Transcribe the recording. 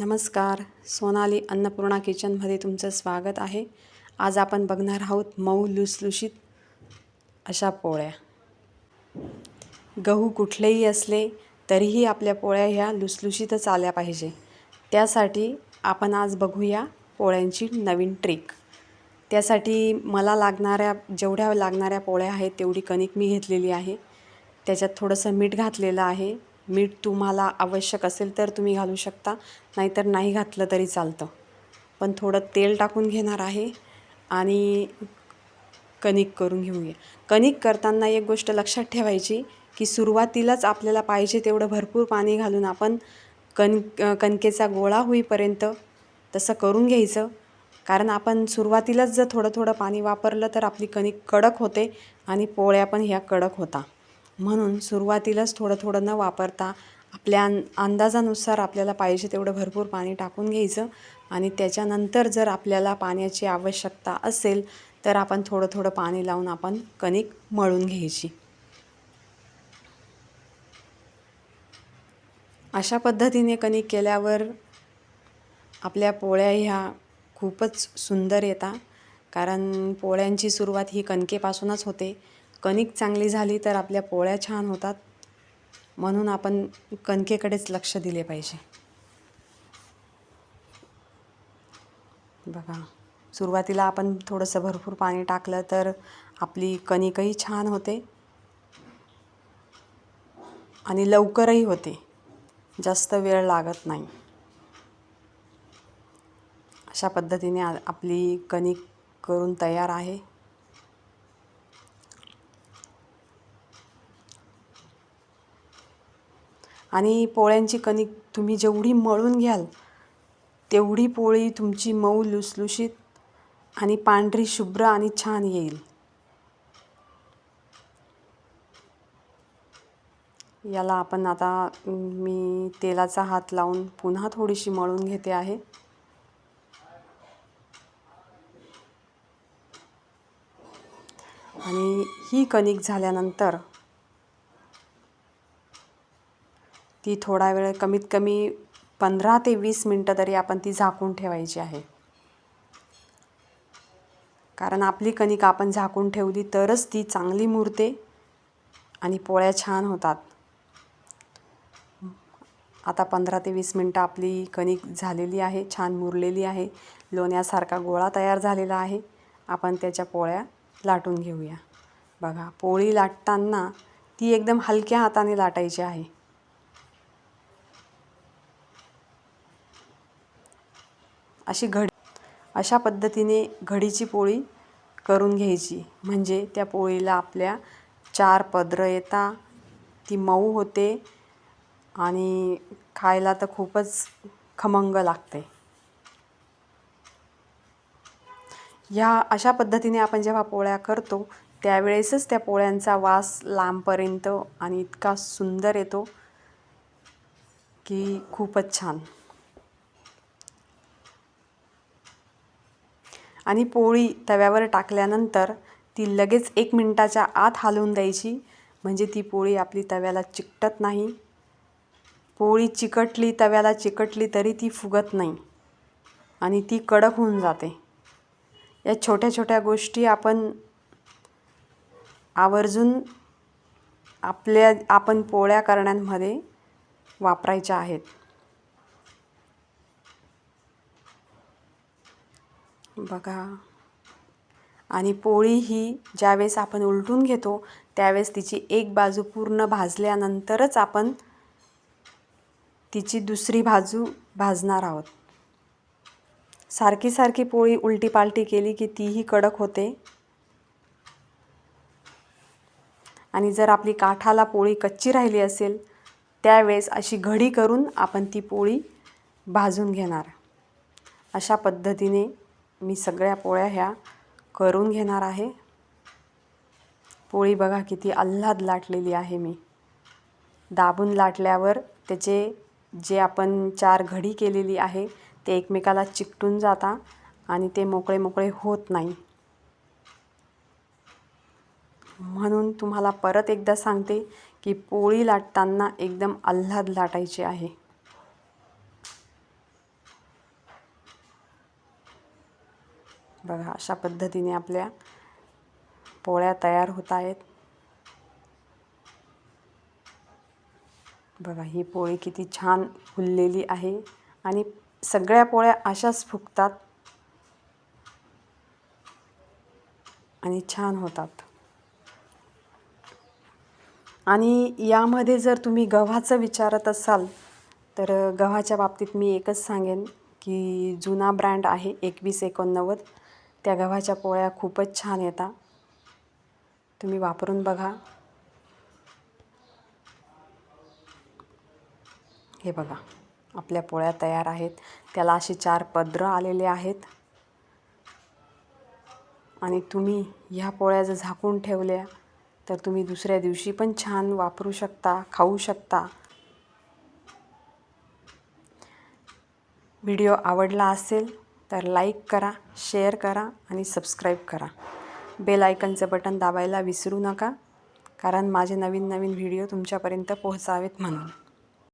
नमस्कार सोनाली अन्नपूर्णा किचनमध्ये तुमचं स्वागत आहे. आज आपण बघणार आहोत मऊ लुसलुशीत अशा पोळ्या. गहू कुठलेही असले तरीही आपल्या पोळ्या ह्या लुसलुशीतच आल्या पाहिजे. त्यासाठी आपण आज बघूया पोळ्यांची नवीन ट्रिक त्यासाठी मला लागणाऱ्या जेवढ्या लागणाऱ्या पोळ्या आहेत तेवढी कणिक मी घेतलेली आहे. त्याच्यात थोडंसं मीठ घातलेलं आहे. मीठ तुम्हाला आवश्यक असेल तर तुम्ही घालू शकता. नाहीतर नाही घातलं तरी चालतं. पण थोडं तेल टाकून घेणार आहे आणि कणिक करून घेऊया. कणिक करताना एक गोष्ट लक्षात ठेवायची की सुरुवातीलाच आपल्याला पाहिजे तेवढं भरपूर पाणी घालून आपण कण कणकेचा गोळा होईपर्यंत तसं करून घ्यायचं. कारण आपण सुरुवातीलाच जर थोडं थोडं पाणी वापरलं तर आपली कणिक कडक होते आणि पोळ्या पण ह्या कडक होता. म्हणून सुरुवातीलाच थोडं थोडं न वापरता आपल्या अं अंदाजानुसार आपल्याला पाहिजे तेवढं भरपूर पाणी टाकून घ्यायचं आणि त्याच्यानंतर जर आपल्याला पाण्याची आवश्यकता असेल तर आपण थोडं थोडं पाणी लावून आपण कणिक मळून घ्यायची. अशा पद्धतीने कणिक केल्यावर आपल्या पोळ्या ह्या खूपच सुंदर येतात कारण पोळ्यांची सुरुवात ही कणकेपासूनच होते. कणिक चांगली झाली तर आपल्या पोळ्या छान होतात. म्हणून आपण कणकेकडेच लक्ष दिले पाहिजे. बघा सुरुवातीला आपण थोडंसं भरपूर पाणी टाकलं तर आपली कणिकही छान होते आणि लवकरही होते. जास्त वेळ लागत नाही. अशा पद्धतीने आपली कणिक करून तयार आहे. आणि पोळ्यांची कणिक तुम्ही जेवढी मळून घ्याल तेवढी पोळी तुमची मऊ लुसलुशीत आणि पांढरी शुभ्र आणि छान येईल. याला आपण आता मी तेलाचा हात लावून पुन्हा थोडीशी मळून घेते आहे. आणि ही कणिक झाल्यानंतर ती थोडा वेळ कमीत कमी पंधरा ते वीस मिनटं तरी आपण ती झाकून ठेवायची आहे. कारण आपली कणिक आपण झाकून ठेवली तरच ती चांगली मुरते आणि पोळ्या छान होतात. आता पंधरा ते वीस मिनटं आपली कणिक झालेली आहे छान मुरलेली आहे. लोण्यासारखा गोळा तयार झालेला आहे. आपण त्याच्या पोळ्या लाटून घेऊया. बघा पोळी लाटताना ती एकदम हलक्या हाताने लाटायची आहे. अशी घडी अशा पद्धतीने घडीची पोळी करून घ्यायची. म्हणजे त्या पोळीला आपल्या चार पदरं येता ती मऊ होते आणि खायला तर खूपच खमंग लागते. ह्या अशा पद्धतीने आपण जेव्हा पोळ्या करतो त्यावेळेसच त्या पोळ्यांचा वास लांबपर्यंत आणि इतका सुंदर येतो की खूपच छान. आणि पोळी तव्यावर टाकल्यानंतर ती लगेच एक मिनटाच्या आत हलवून द्यायची. म्हणजे ती पोळी आपली तव्याला चिकटत नाही. पोळी चिकटली तव्याला चिकटली तरी ती फुगत नाही. आणि ती कडक होऊन जाते. या छोट्या छोट्या गोष्टी आपण आवर्जून आपल्या आपण पोळ्या करण्यांमध्ये वापरायच्या आहेत. बघा. आणि पोळी ही ज्यावेळेस आपण उलटून घेतो त्यावेळेस तिची एक बाजू पूर्ण भाजल्यानंतरच आपण तिची दुसरी बाजू भाजणार आहोत. सारखी सारखी पोळी उलटी पालटी केली की तीही कडक होते. आणि जर आपली काठाला पोळी कच्ची राहिली असेल त्यावेळेस अशी घडी करून आपण ती पोळी भाजून घेणार. अशा पद्धतीने मी सगळ्या पोळ्या ह्या करून घेणार आहे. पोळी बघा किती आल्हाद लाटलेली आहे मी. दाबून लाटल्यावर त्याचे जे आपण चार घडी केलेली आहे ते एकमेकाला चिकटून जाता आणि ते मोकळे मोकळे होत नाही. म्हणून तुम्हाला परत एकदा सांगते की पोळी लाटताना एकदम आल्हाद लाटायची आहे. बघा अशा पद्धतीने आपल्या पोळ्या तयार होत आहेत. बघा ही पोळी किती छान फुललेली आहे आणि सगळ्या पोळ्या अशाच फुगतात आणि छान होतात. आणि यामध्ये जर तुम्ही गव्हाचं विचारत असाल तर गव्हाच्या बाबतीत मी एकच सांगेन की जुना ब्रँड आहे एकवीस एकोणनव्वद. त्या गव्हाच्या पोळ्या खूपच छान येतात. तुम्ही वापरून बघा. हे बघा आपल्या पोळ्या तयार आहेत. त्याला असे चार पद्र आलेले आहेत. आणि तुम्ही ह्या पोळ्या जर झाकून ठेवल्या तर तुम्ही दुसऱ्या दिवशी पण छान वापरू शकता खाऊ शकता. व्हिडिओ आवडला असेल तर लाईक करा शेअर करा आणि सबस्क्राईब करा. बेल आयकनचं बटन दाबायला विसरू नका कारण माझे नवीन नवीन व्हिडिओ तुमच्यापर्यंत पोहोचावेत म्हणून.